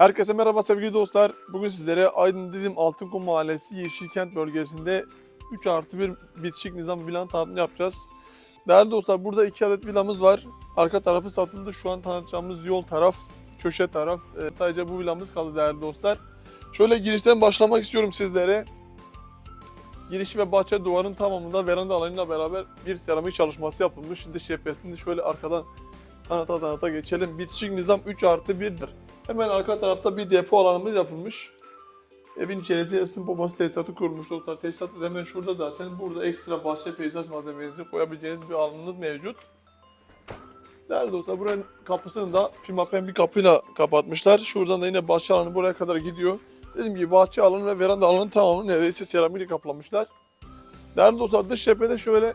Herkese merhaba sevgili dostlar. Bugün sizlere Aydın Didim Altınkum Mahallesi Yeşilkent bölgesinde 3 artı 1 bitişik nizam villanın tanıtımını yapacağız. Değerli dostlar burada 2 adet villamız var. Arka tarafı satıldı. Şu an tanıtacağımız yol taraf, köşe taraf. Ee, sadece bu villamız kaldı değerli dostlar. Şöyle girişten başlamak istiyorum sizlere. Giriş ve bahçe duvarın tamamında veranda alanıyla beraber bir seramik çalışması yapılmış. Dış cephesini şöyle arkadan tanıta tanıta geçelim. Bitişik nizam 3 artı 1'dir. Hemen arka tarafta bir depo alanımız yapılmış. Evin içerisinde ısın pompası tesisatı kurulmuş dostlar. Tesisat hemen şurada zaten. Burada ekstra bahçe peyzaj malzemenizi koyabileceğiniz bir alanınız mevcut. Değerli dostlar buranın kapısını da pimapen bir kapıyla kapatmışlar. Şuradan da yine bahçe alanı buraya kadar gidiyor. Dediğim gibi bahçe alanı ve veranda alanının tamamını neredeyse seramikle kaplamışlar. Değerli dostlar dış cephede şöyle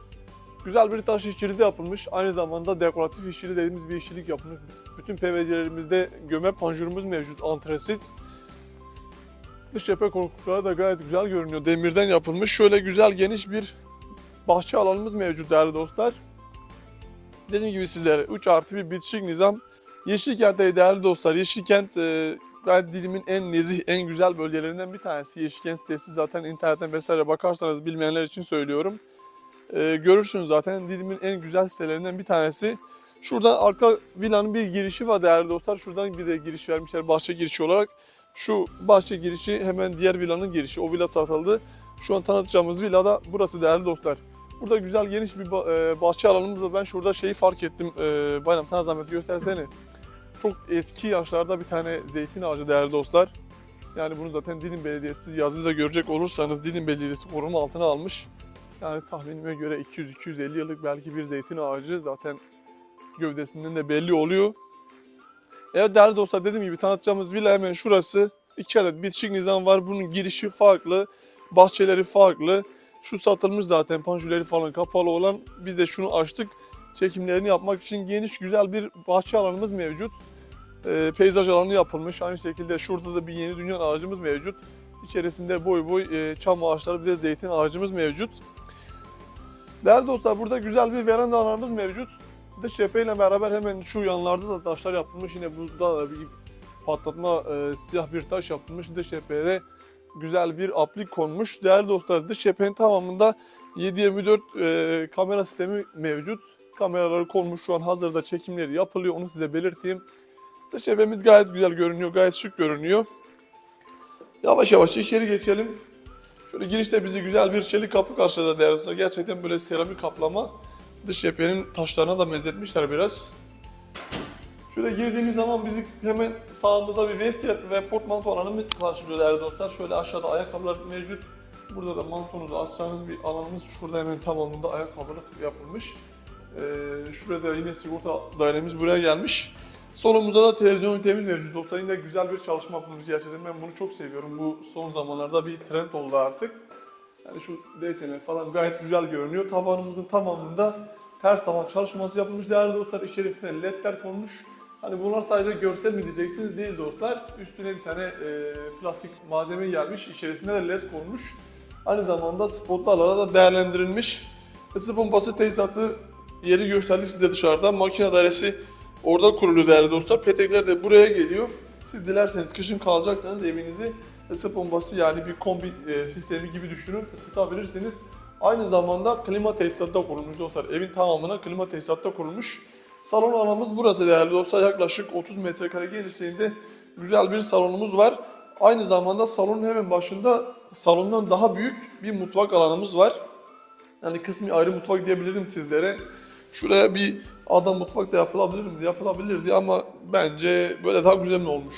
güzel bir taş işçiliği de yapılmış. Aynı zamanda dekoratif işçiliği dediğimiz bir işçilik yapılmış. Bütün PVC'lerimizde göme panjurumuz mevcut antresit. Dış cephe korkulukları da gayet güzel görünüyor. Demirden yapılmış. Şöyle güzel geniş bir bahçe alanımız mevcut değerli dostlar. Dediğim gibi sizlere 3 artı bir bitişik nizam. Yeşilkent'te değerli dostlar. Yeşilkent e, gayet dilimin en nezih, en güzel bölgelerinden bir tanesi. Yeşilkent sitesi zaten internetten vesaire bakarsanız bilmeyenler için söylüyorum. E, görürsünüz zaten dilimin en güzel sitelerinden bir tanesi. Şuradan arka villanın bir girişi var değerli dostlar. Şuradan bir de giriş vermişler bahçe girişi olarak. Şu bahçe girişi hemen diğer villanın girişi. O villa satıldı. Şu an tanıtacağımız villa da burası değerli dostlar. Burada güzel geniş bir e, bahçe alanımız var. Ben şurada şeyi fark ettim. E, Bayram sana zahmet göstersene. Çok eski yaşlarda bir tane zeytin ağacı değerli dostlar. Yani bunu zaten Didim Belediyesi yazıda görecek olursanız Didim Belediyesi koruma altına almış. Yani tahminime göre 200-250 yıllık belki bir zeytin ağacı zaten gövdesinden de belli oluyor. Evet değerli dostlar dediğim gibi tanıtacağımız villa hemen şurası. İki adet bitişik nizam var. Bunun girişi farklı, bahçeleri farklı. Şu satılmış zaten panjurleri falan kapalı olan. Biz de şunu açtık. Çekimlerini yapmak için geniş güzel bir bahçe alanımız mevcut. Ee, peyzaj alanı yapılmış. Aynı şekilde şurada da bir yeni dünya ağacımız mevcut. İçerisinde boy boy e, çam ağaçları bir de zeytin ağacımız mevcut. Değerli dostlar burada güzel bir veranda alanımız mevcut. Dış cepheyle beraber hemen şu yanlarda da taşlar yapılmış. Yine burada da bir patlatma e, siyah bir taş yapılmış. Dış cephede güzel bir aplik konmuş. Değerli dostlar dış cephenin tamamında 7-24 e, kamera sistemi mevcut. Kameraları konmuş şu an hazırda çekimleri yapılıyor. Onu size belirteyim. Dış cephemiz gayet güzel görünüyor. Gayet şık görünüyor. Yavaş yavaş içeri geçelim. Şöyle girişte bizi güzel bir çelik kapı karşıladı değerli dostlar. Gerçekten böyle seramik kaplama. Dış cephenin taşlarına da benzetmişler biraz. Şöyle girdiğimiz zaman bizi hemen sağımızda bir vestiyat ve portmanto alanı karşılıyor değerli dostlar. Şöyle aşağıda ayakkabılar mevcut. Burada da mantonuzu asacağınız bir alanımız. Şurada hemen tamamında ayakkabılık yapılmış. Ee, şurada yine sigorta dairemiz buraya gelmiş. Solumuzda da televizyon ünitemiz mevcut. Dostlar yine güzel bir çalışma yapılmış gerçekten. Ben bunu çok seviyorum. Bu son zamanlarda bir trend oldu artık. Yani şu desenler falan gayet güzel görünüyor. Tavanımızın tamamında ters tavan çalışması yapılmış değerli dostlar. İçerisine ledler konmuş. Hani bunlar sadece görsel mi diyeceksiniz değil dostlar. Üstüne bir tane e, plastik malzeme gelmiş. İçerisinde de led konmuş. Aynı zamanda spotlarla da değerlendirilmiş. Isı pompası tesisatı yeri gösterdi size dışarıda. Makine dairesi orada kuruluyor değerli dostlar. Petekler de buraya geliyor. Siz dilerseniz kışın kalacaksanız evinizi ısı pompası yani bir kombi e, sistemi gibi düşünün ısıtabilirsiniz. Aynı zamanda klima tesisatı da kurulmuş dostlar. Evin tamamına klima tesisatı da kurulmuş. Salon alanımız burası değerli dostlar. Yaklaşık 30 metrekare genişliğinde güzel bir salonumuz var. Aynı zamanda salonun hemen başında salondan daha büyük bir mutfak alanımız var. Yani kısmi ayrı mutfak diyebilirim sizlere. Şuraya bir adam mutfak da yapılabilir mi? Yapılabilirdi ama bence böyle daha güzel olmuş?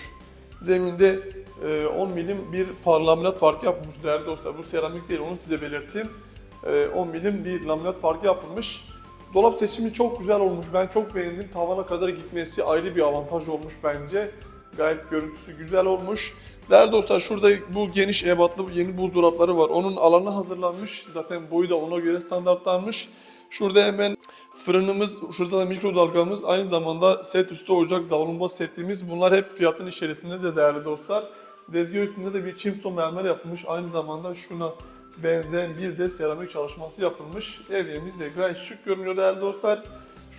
Zeminde e, 10 milim bir par laminat parke yapılmış değerli dostlar. Bu seramik değil onu size belirteyim. E, 10 milim bir laminat parke yapılmış. Dolap seçimi çok güzel olmuş. Ben çok beğendim. Tavana kadar gitmesi ayrı bir avantaj olmuş bence. Gayet görüntüsü güzel olmuş. Değerli dostlar şurada bu geniş ebatlı yeni buzdolapları var. Onun alanı hazırlanmış. Zaten boyu da ona göre standartlanmış. Şurada hemen fırınımız, şurada da mikrodalgamız, aynı zamanda set üstü ocak, davlumbaz setimiz. Bunlar hep fiyatın içerisinde de değerli dostlar. Dezgah üstünde de bir çimso mermer yapılmış. Aynı zamanda şuna benzeyen bir de seramik çalışması yapılmış. Evimiz de gayet şık görünüyor değerli dostlar.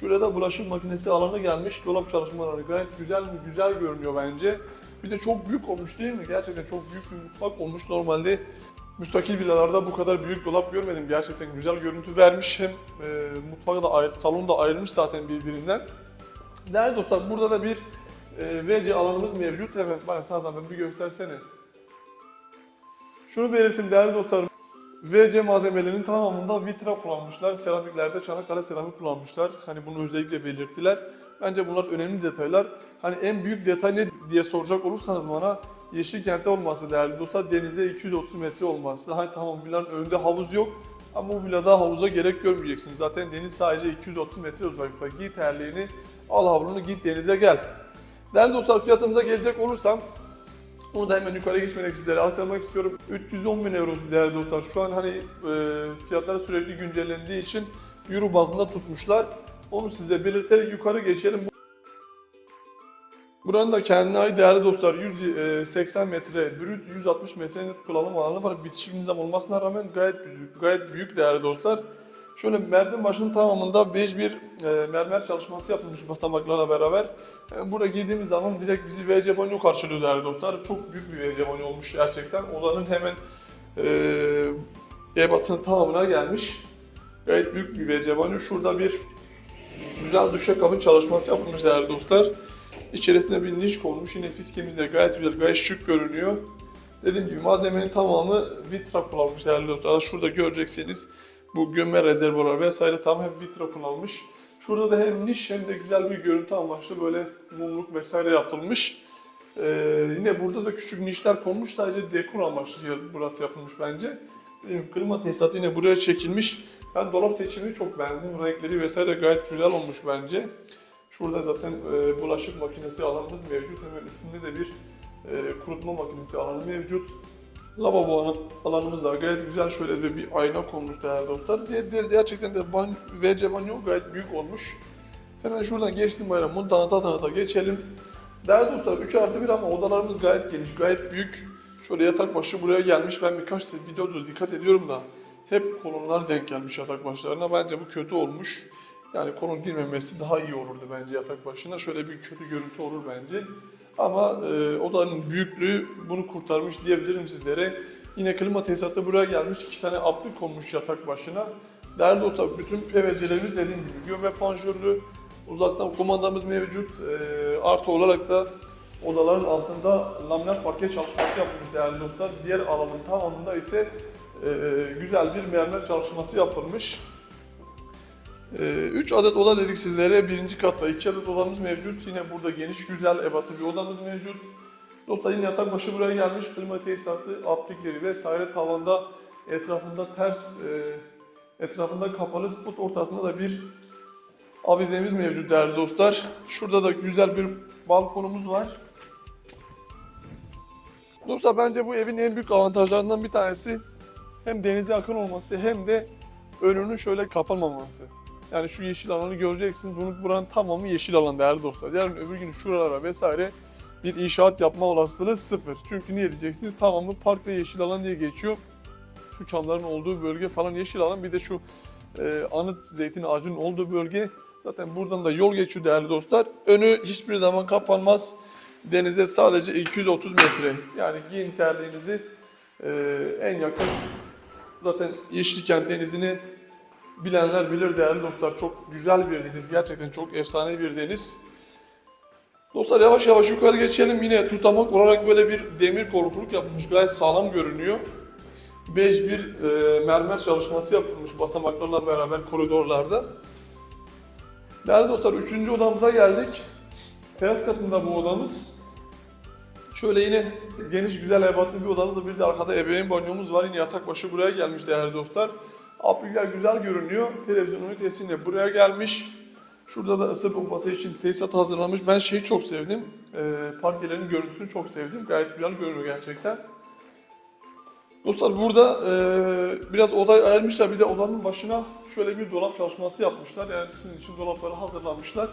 Şurada da bulaşık makinesi alanı gelmiş. Dolap çalışmaları gayet güzel mi? Güzel görünüyor bence. Bir de çok büyük olmuş değil mi? Gerçekten çok büyük bir mutfak olmuş. Normalde müstakil villalarda bu kadar büyük dolap görmedim. Gerçekten güzel görüntü vermiş. Hem e, mutfağı da ayrı, salonu da ayrılmış zaten birbirinden. Değerli dostlar burada da bir e, VC alanımız mevcut. Hemen bana sana zahmet bir göstersene. Şunu belirteyim değerli dostlar. VC malzemelerinin tamamında vitra kullanmışlar. Seramiklerde Çanakkale seramik kullanmışlar. Hani bunu özellikle belirttiler. Bence bunlar önemli detaylar. Hani en büyük detay ne diye soracak olursanız bana Yeşilkent'te olması değerli dostlar. Denize 230 metre olması. Hani tamam villanın önünde havuz yok. Ama bu villada havuza gerek görmeyeceksiniz. Zaten deniz sadece 230 metre uzaklıkta. Git terliğini, al havlunu git denize gel. Değerli dostlar fiyatımıza gelecek olursam onu da hemen yukarı geçmeden sizlere aktarmak istiyorum. 310 bin euro değerli dostlar. Şu an hani e, fiyatlar sürekli güncellendiği için euro bazında tutmuşlar. Onu size belirterek yukarı geçelim. Buranın da kendine ait değerli dostlar 180 metre, brüt 160 metre net kullanım alanı var. Bitişik nizam olmasına rağmen gayet büyük, gayet büyük değerli dostlar. Şöyle merdiven başının tamamında bej bir e, mermer çalışması yapılmış basamaklarla beraber. E, burada girdiğimiz zaman direkt bizi WC banyo karşılıyor değerli dostlar. Çok büyük bir WC banyo olmuş gerçekten. Odanın hemen e, ebatının tamamına gelmiş. Gayet büyük bir WC banyo. Şurada bir güzel duşakabin çalışması yapılmış değerli dostlar. İçerisinde bir niş konmuş. Yine fiskemiz gayet güzel, gayet şık görünüyor. Dediğim gibi malzemenin tamamı vitra kullanmış değerli dostlar. Şurada göreceksiniz bu gömme rezervuar vesaire tam hep vitra kullanmış. Şurada da hem niş hem de güzel bir görüntü amaçlı böyle mumluk vesaire yapılmış. Ee, yine burada da küçük nişler konmuş sadece dekor amaçlı burası yapılmış bence. Klima tesisatı yine buraya çekilmiş. Ben dolap seçimini çok beğendim. Renkleri vesaire gayet güzel olmuş bence. Şurada zaten e, bulaşık makinesi alanımız mevcut. Hemen üstünde de bir e, kurutma makinesi alanı mevcut. Lavabo alan- alanımız da gayet güzel. Şöyle de bir ayna konmuş değerli dostlar. Diye de gerçekten de ban WC banyo gayet büyük olmuş. Hemen şuradan geçtim bayram. Bunu tanıta tanıta geçelim. Değerli dostlar 3 artı 1 ama odalarımız gayet geniş, gayet büyük. Şöyle yatak başı buraya gelmiş. Ben birkaç videoda dikkat ediyorum da hep kolonlar denk gelmiş yatak başlarına. Bence bu kötü olmuş. Yani kolon girmemesi daha iyi olurdu bence yatak başına. Şöyle bir kötü görüntü olur bence. Ama e, odanın büyüklüğü bunu kurtarmış diyebilirim sizlere. Yine klima tesisatı buraya gelmiş. iki tane aplik konmuş yatak başına. Değerli dostlar bütün PVC'lerimiz dediğim gibi gömme panjurlu. Uzaktan kumandamız mevcut. E, artı olarak da odaların altında laminat parke çalışması yapılmış değerli dostlar. Diğer alanın tamamında ise e, güzel bir mermer çalışması yapılmış. 3 adet oda dedik sizlere. Birinci katta 2 adet odamız mevcut. Yine burada geniş güzel ebatlı bir odamız mevcut. Dostlar yine yatak başı buraya gelmiş. Klima tesisatı, aplikleri vesaire tavanda etrafında ters e, etrafında kapalı spot ortasında da bir avizemiz mevcut değerli dostlar. Şurada da güzel bir balkonumuz var. Dostlar bence bu evin en büyük avantajlarından bir tanesi hem denize yakın olması hem de önünün şöyle kapanmaması. Yani şu yeşil alanı göreceksiniz. Bunu buranın tamamı yeşil alan değerli dostlar. Yarın öbür gün şuralara vesaire bir inşaat yapma olasılığı sıfır. Çünkü niye diyeceksiniz? Tamamı park ve yeşil alan diye geçiyor. Şu çamların olduğu bölge falan yeşil alan. Bir de şu e, anıt zeytin ağacının olduğu bölge. Zaten buradan da yol geçiyor değerli dostlar. Önü hiçbir zaman kapanmaz. Denize sadece 230 metre. Yani giyin terliğinizi e, en yakın zaten Yeşilkent denizini bilenler bilir değerli dostlar. Çok güzel bir deniz. Gerçekten çok efsane bir deniz. Dostlar yavaş yavaş yukarı geçelim. Yine tutamak olarak böyle bir demir korkuluk yapılmış. Gayet sağlam görünüyor. Bej bir e, mermer çalışması yapılmış basamaklarla beraber koridorlarda. Değerli dostlar üçüncü odamıza geldik. Teras katında bu odamız. Şöyle yine geniş güzel ebatlı bir odamız da bir de arkada ebeveyn banyomuz var. Yine yatak başı buraya gelmiş değerli dostlar. Aplikler güzel görünüyor. Televizyon ünitesi yine buraya gelmiş. Şurada da ısı pompası için tesisat hazırlanmış. Ben şeyi çok sevdim. Ee, parkelerin görüntüsünü çok sevdim. Gayet güzel görünüyor gerçekten. Dostlar burada e, biraz oda ayırmışlar. Bir de odanın başına şöyle bir dolap çalışması yapmışlar. Yani sizin için dolapları hazırlamışlar.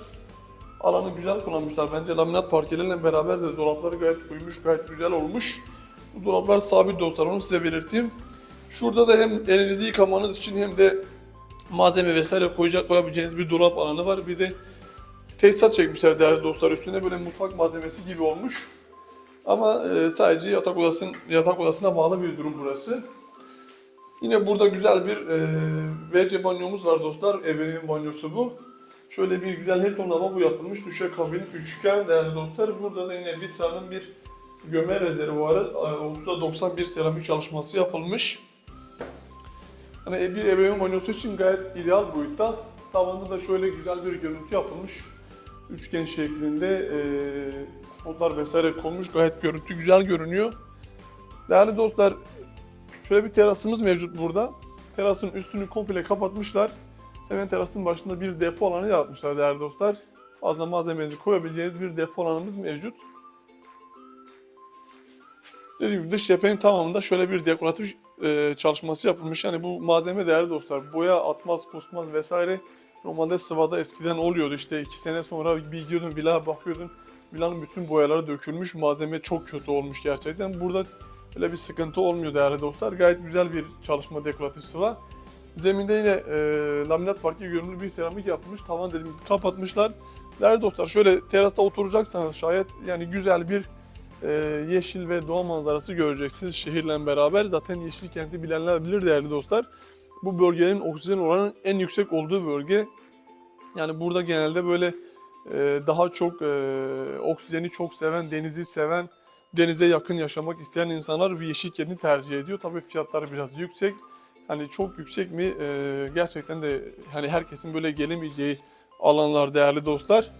Alanı güzel kullanmışlar. Bence laminat parkelerle beraber de dolapları gayet uymuş, gayet güzel olmuş. Bu dolaplar sabit dostlar, onu size belirteyim. Şurada da hem elinizi yıkamanız için hem de malzeme vesaire koyacak koyabileceğiniz bir dolap alanı var. Bir de tesisat çekmişler değerli dostlar üstüne böyle mutfak malzemesi gibi olmuş. Ama e, sadece yatak odasının yatak odasına bağlı bir durum burası. Yine burada güzel bir e, WC banyomuz var dostlar. Ebeveyn banyosu bu. Şöyle bir güzel Hilton lavabo yapılmış. Düşe kabin üçgen değerli dostlar. Burada da yine Vitra'nın bir göme rezervuarı e, 30'a 91 seramik çalışması yapılmış. Hani bir ebeveyn banyosu için gayet ideal boyutta. Tavanda da şöyle güzel bir görüntü yapılmış. Üçgen şeklinde e, spotlar vesaire konmuş. Gayet görüntü güzel görünüyor. Değerli dostlar, şöyle bir terasımız mevcut burada. Terasın üstünü komple kapatmışlar. Hemen terasın başında bir depo alanı yaratmışlar değerli dostlar. Fazla malzemenizi koyabileceğiniz bir depo alanımız mevcut. Dediğim gibi dış cephenin tamamında şöyle bir dekoratif e, çalışması yapılmış. Yani bu malzeme değerli dostlar. Boya atmaz, kusmaz vesaire. Normalde sıvada eskiden oluyordu. İşte iki sene sonra bir gidiyordun villa bakıyordun. Villanın bütün boyaları dökülmüş. Malzeme çok kötü olmuş gerçekten. Burada öyle bir sıkıntı olmuyor değerli dostlar. Gayet güzel bir çalışma dekoratif sıva. Zeminde yine e, laminat parke görünümlü bir seramik yapılmış. Tavan dedim gibi kapatmışlar. Değerli dostlar şöyle terasta oturacaksanız şayet yani güzel bir e, yeşil ve doğa manzarası göreceksiniz şehirle beraber. Zaten yeşil kenti bilenler bilir değerli dostlar. Bu bölgenin oksijen oranının en yüksek olduğu bölge. Yani burada genelde böyle e, daha çok e, oksijeni çok seven, denizi seven, denize yakın yaşamak isteyen insanlar bir yeşil kenti tercih ediyor. Tabii fiyatları biraz yüksek. Hani çok yüksek mi? E, gerçekten de hani herkesin böyle gelemeyeceği alanlar değerli dostlar.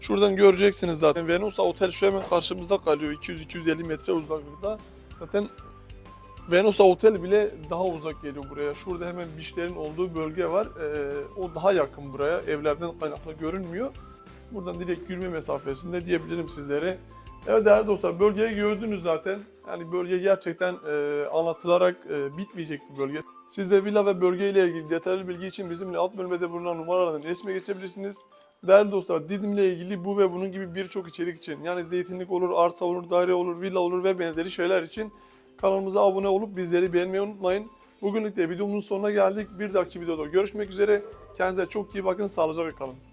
Şuradan göreceksiniz zaten. Venosa Otel şu hemen karşımızda kalıyor. 200-250 metre uzaklıkta. Zaten Venosa Otel bile daha uzak geliyor buraya. Şurada hemen beachlerin olduğu bölge var. Ee, o daha yakın buraya. Evlerden kaynaklı görünmüyor. Buradan direkt yürüme mesafesinde diyebilirim sizlere. Evet değerli dostlar bölgeyi gördünüz zaten. Yani bölge gerçekten e, anlatılarak e, bitmeyecek bir bölge. Siz de villa ve bölge ile ilgili detaylı bilgi için bizimle alt bölmede bulunan numaralardan iletişime geçebilirsiniz. Değerli dostlar Didim'le ilgili bu ve bunun gibi birçok içerik için yani zeytinlik olur, arsa olur, daire olur, villa olur ve benzeri şeyler için kanalımıza abone olup bizleri beğenmeyi unutmayın. Bugünlük de videomuzun sonuna geldik. Bir dahaki videoda görüşmek üzere. Kendinize çok iyi bakın. Sağlıcakla kalın.